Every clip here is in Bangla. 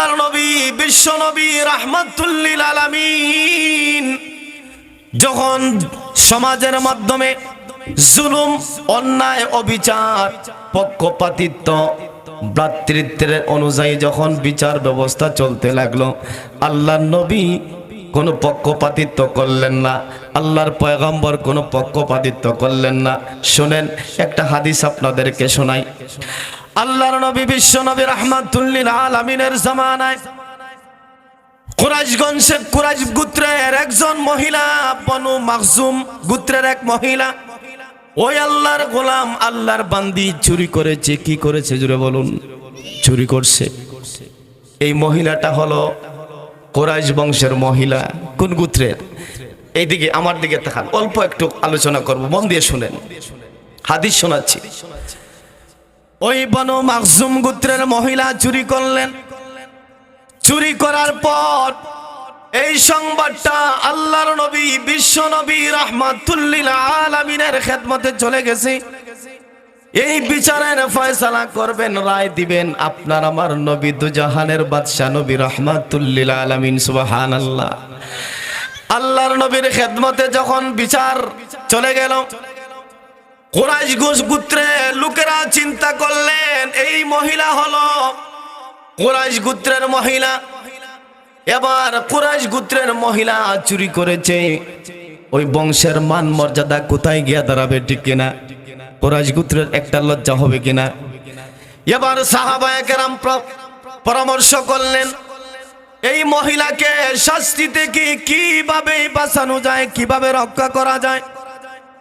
আল্লাহর নবী, বিশ্ব নবী, রাহমাতুল্লিল আলামিন। যখন সমাজের মাধ্যমে জুলুম, অন্যায়, অবিচার, পক্ষপাতিত্ব, ভ্রাতৃত্বের অনুযায়ী যখন বিচার ব্যবস্থা চলতে লাগল, আল্লাহর নবী কোনো পক্ষপাতিত্ব করলেন না, আল্লাহর পয়গম্বর কোনো পক্ষপাতিত্ব করলেন না। শোনেন, একটা হাদিস আপনাদেরকে শোনাই। আল্লাহর নবী বিশ্ব নবী রহমাতুল্লিল আলামিনের জামানায়। কুরাইশগঞ্জে কুরাইশ গোত্রের একজন মহিলা, বনু মাকজুম গোত্রের এক মহিলা। ওই আল্লাহর গোলাম, আল্লাহর বান্দি চুরি করেছে, কি করেছে জুড়ে বলুন? চুরি করছে। এই মহিলাটা হলো কোরাইশ বংশের মহিলা। কোন গোত্রের? এইদিকে, আমার দিকে তাকান। অল্প একটু আলোচনা করব, মন দিয়ে শুনেন। হাদিস শোনাচ্ছি। ওই বনু মাকজুম গোত্রের মহিলা চুরি করলেন। চুরি করার পর এই সংবাদটা আল্লাহর নবী, বিশ্ব নবী রহমাতুল্লিল আলামিনের খেদমতে চলে গেছে। এই বিচারের ফয়সালা করবেন, রায় দিবেন আপনার আমার নবী দুজাহানের বাদশাহ নবী রহমাতুল্লিল আলামিন সুবহান আল্লাহ আল্লাহর নবীর খেদমতে যখন বিচার চলে গেল কোরাইশ ঘোষ গুত্রে লোকেরা চিন্তা করলেন, এই মহিলা হলো কোরাইশ গুত্রের মহিলা। এবার কোরাইশ গুত্রের মহিলা চুরি করেছে। ওই বংশের মান মর্যাদা কোথায় গিয়া দাঁড়াবে ঠিক কিনা? কোরাইশ গুত্রের একটা লজ্জা হবে কিনা? এবার সাহাবায়ে কেরাম পরামর্শ করলেন, এই মহিলাকে শাস্তি থেকে কীভাবে বাঁচানো যায়, কীভাবে রক্ষা করা যায়?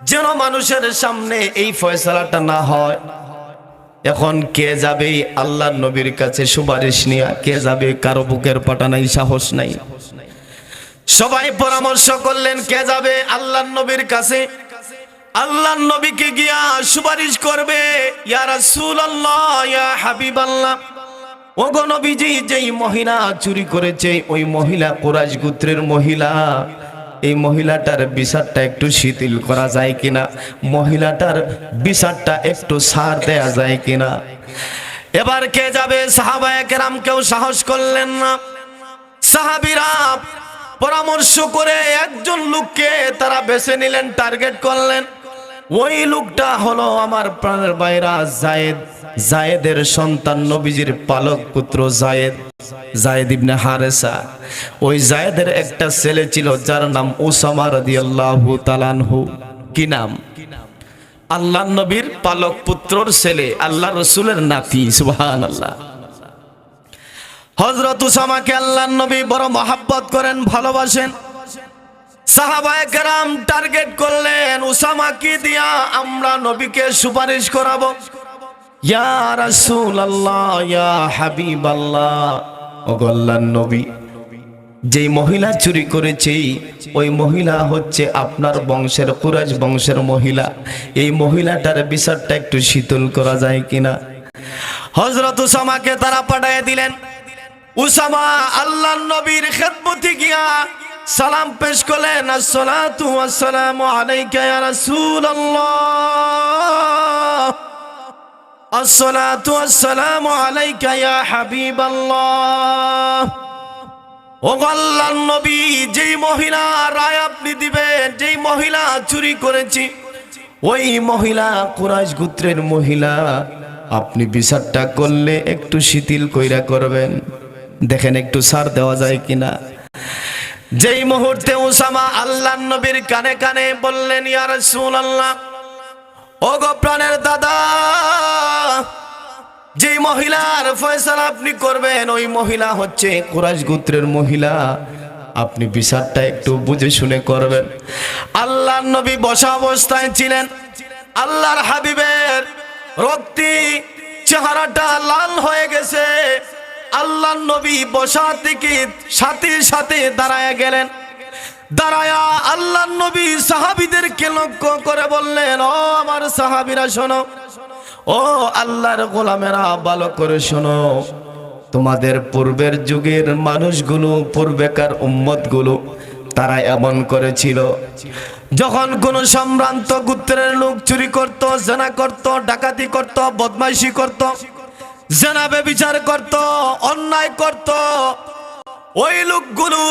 যেন মানুষের সামনে এই ফয়সালাটা না হয়। এখন কে যাবে আল্লাহ নবীর কাছে সুপারিশ নিয়ে? কে যাবে কারও বুকের পাটা নাই সাহস নাই? সবাই পরামর্শ করলেন, কে যাবে আল্লাহ নবীর কাছে? আল্লাহ নবীকে গিয়া সুপারিশ করবে, ইয়া রাসূলুল্লাহ, ইয়া ওগো নবীজি, যেই মহিলা চুরি করেছে, ওই মহিলা কোরাইশ গোত্রের মহিলা। এই মহিলাটার বিচারটা একটু শিথিল করা যায় কিনা? মহিলাটার বিচারটা একটু সার দেয়া যায় কিনা? এবার কে যাবে? সাহাবায়ে কেরাম কেউ সাহস করলেন না। সাহাবিরা পরামর্শ করে একজন লোককে তারা বেছে নিলেন, টার্গেট করলেন। ওই লোকটা হলো আমার প্রাণের বাইরা জায়েদ। জায়েদের সন্তান নবীজির পালক পুত্র জায়েদ। জায়েদ ইবনে হারেসা। ওই জায়েদের একটা ছেলে ছিল যার নাম ওসামা রাদিয়াল্লাহু তাআলাহু কি নাম? আল্লাহ নবীর পালক পুত্রর ছেলে, আল্লাহ রসুলের নাতি, সুবহানাল্লাহ। হজরত উসামাকে আল্লাহ নবী বড় মহাব্বত করেন, ভালোবাসেন। সাহাবায়ে কেরাম টার্গেট করলেন উসামাকে দিয়া আমরা নবীকে সুপারিশ করাবো? ইয়া রাসূলুল্লাহ, ইয়া হাবিবাল্লাহ। ওগো আল্লাহর নবী, যেই মহিলা চুরি করেছে, ওই মহিলা হচ্ছে আপনার বংশের কুরাজ বংশের মহিলা। এই মহিলাটার বিচারটা একটু শীতল করা যায় কিনা? হজরত উসামাকে তারা পাঠিয়ে দিলেন, উসামা আল্লাহ নবীর খেদমতি গিয়া সালাম পেশ করলেন আসসালাতু ওয়াসসালামু আলাইকা ইয়া রাসূলুল্লাহ। আসসালাতু ওয়াসসালামু আলাইকা ইয়া হাবিবাল্লাহ। ও আল্লাহর নবী, যেই মহিলা রায় আপনি দিবেন, যেই মহিলা চুরি করেছি, ওই মহিলা কুরাইশ গোত্রের মহিলা। আপনি বিচারটা করলে একটু শিথিল কইরা করবেন। দেখেন একটু সার দেওয়া যায় কিনা। যেই মুহূর্তে উসামা আল্লাহর নবীর কানে কানে বললেন, ইয়া রাসূলুল্লাহ ও গো প্রাণের দাদা, যেই মহিলার ফয়সালা আপনি করবেন, ওই মহিলা হচ্ছে কুরাইশ গোত্রের মহিলা। আপনি বিচারটা একটু বুঝে শুনে করবেন। আল্লাহর নবী বসা অবস্থায় ছিলেন। আল্লাহর হাবিবের রক্তি, চেহারাটা লাল হয়ে গেছে। আল্লাহর নবী বসা থেকে সাথে সাথে দাঁড়ায় গেলেন। দাঁড়ায়া আল্লাহ নবী সাহাবিদেরকে লক্ষ্য করে বললেন, ও আমার সাহাবিরা, শোনো। ও আল্লাহর গোলামেরা, ভালো করে শোনো। তোমাদের পূর্বের যুগের মানুষগুলো, পূর্বেকার উম্মতগুলো, তারা এমন করেছিল। যখন কোন সম্ভ্রান্ত গোত্রের লোক চুরি করত, জেনা করত, ডাকাতি করত, বদমাইশি করত জেনাবে বিচার করত, অন্যায় করত। ওই লোকগুলো,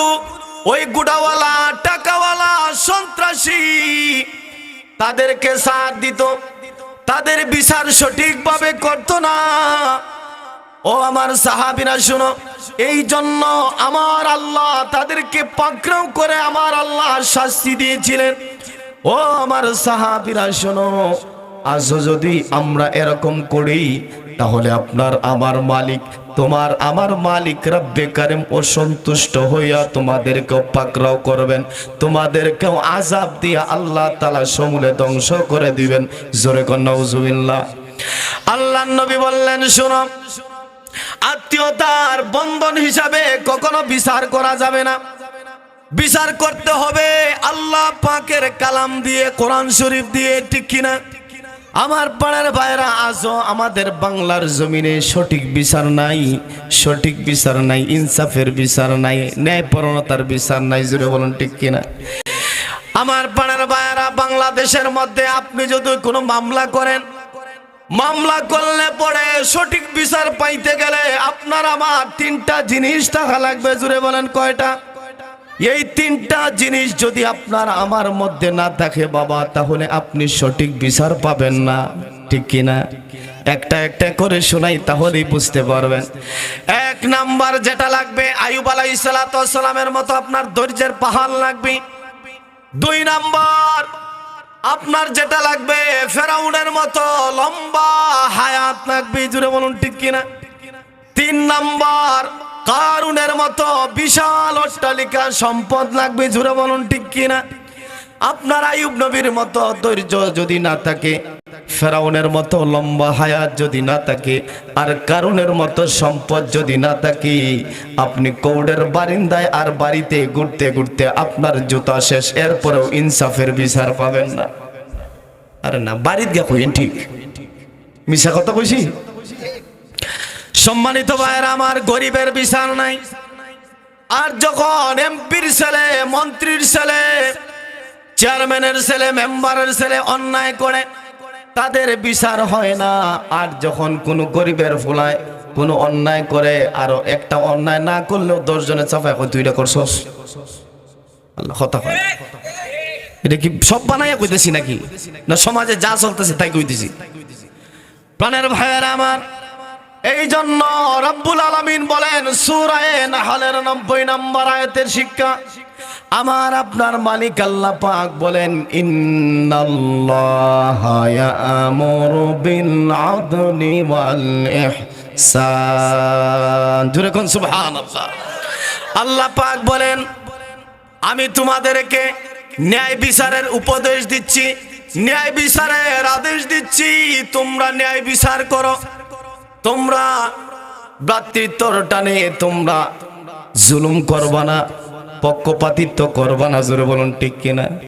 ওই গুডাওয়ালা, টাকাওয়ালা, সন্ত্রাসী, তাদেরকে সাথ দিত। তাদের বিচার সঠিকভাবে করত না। ও আমার সাহাবিরা, শুনো, এই জন্য আমার আল্লাহ তাদেরকে পাকড়াও করে আমার আল্লাহ শাস্তি দিয়েছিলেন। ও আমার সাহাবিরা, শোনো, আজও যদি আমরা এরকম করি তাহলে আপনার আমার মালিক, তোমার আমার মালিক রব্বে কারিম অসন্তুষ্ট হইয়া তোমাদেরকেও পাকড়াও করবেন, তোমাদেরকেও আজাব দিয়া আল্লাহ তালা সমূলে ধ্বংস করে দিবেন। জোরে কন্যা আল্লাহ নবী বললেন, শোনো, আত্মীয়তার বন্ধন হিসাবে কখনো বিচার করা যাবে না। বিচার করতে হবে আল্লাহ পাকের কালাম দিয়ে, কোরআন শরীফ দিয়ে, ঠিক কিনা? আমার পাড়ার ভাইরা আজও আমাদের বাংলার জমিনে সঠিক বিচার নাই, সঠিক বিচার নাই, ইনসাফের বিচার নাই ন্যায়পরণতার বিচার নাই জুড়ে বলুন ঠিক কিনা? আমার পাড়ার ভাইয়েরা, বাংলাদেশের মধ্যে আপনি যদি কোনো মামলা করেন, মামলা করলে পরে সঠিক বিচার পাইতে গেলে আপনার আমার তিনটা জিনিস টাকা লাগবে জুড়ে বলেন কয়টা? এই তিনটা জিনিস যদি আপনার আমার মধ্যে না থাকে বাবা, তাহলে আপনি সঠিক বিচার পাবেন না। ঠিক কিনা? একটা একটা করে শোনাই তাহলেই বুঝতে পারবেন। এক নাম্বার যেটা লাগবে আয়ুব আলাই সালামের মতো আপনার ধৈর্যের পাহাড় লাগবে। দুই নাম্বার, আপনার যেটা লাগবে, ফেরাউনের মতো লম্বা হায়াত লাগবে। জুড়ে বলুন, ঠিক কিনা? তিন নাম্বার কারুনের মতো বিশাল অট্টালিকা সম্পদ লাগবে, জুড়ে বলুন ঠিক কিনা? আপনার আয়ুব নবীর মতো ধৈর্য যদি না থাকে, ফেরাউনের মতো লম্বা হায়াত যদি না থাকে, আর কারুনের মতো সম্পদ যদি না থাকে, আপনি কৌডের বারিন্দায় আর বাড়িতে ঘুরতে ঘুরতে আপনার জুতা শেষ, এরপরেও ইনসাফের বিচার পাবেন না। আরে না বাড়িতে গিয়া ঠিক। মিশা কথা কইছি? সম্মানিত ভাইয়ের, আমার গরিবের বিচার নাই। আর যখন এমপির ছেলে, মন্ত্রীর ছেলে, চেয়ারম্যানের ছেলে, মেম্বারের ছেলে অন্যায় করে, তাদের বিচার হয় না। আর যখন কোনো গরিবের ফুলায় কোনো অন্যায় করে, আরও একটা অন্যায় না করলেও দশ জনের চাপায় কই তুইটা করছস? এটা কি সব বানাইয়া কইতেছি নাকি? না, সমাজে যা চলতেছে তাই কইতেছি। প্রাণের ভাইয়ের আমার এই জন্য রব্বুল আলমিন বলেন, সূরায়ে নাহলের 90 নম্বর আয়তের শিক্ষা, আমার আপনার মালিক আল্লাহ পাক বলেন আল্লাহ পাক বলেন, আমি তোমাদেরকে ন্যায় বিচারের উপদেশ দিচ্ছি, ন্যায় বিচারের আদেশ দিচ্ছি, তোমরা ন্যায় বিচার করো। তোমরা ভ্রাতৃত্বর টানে তোমরা জুলুম করবা না পক্ষপাতিত্ব করবা না জোরে বলুন ঠিক কিনা?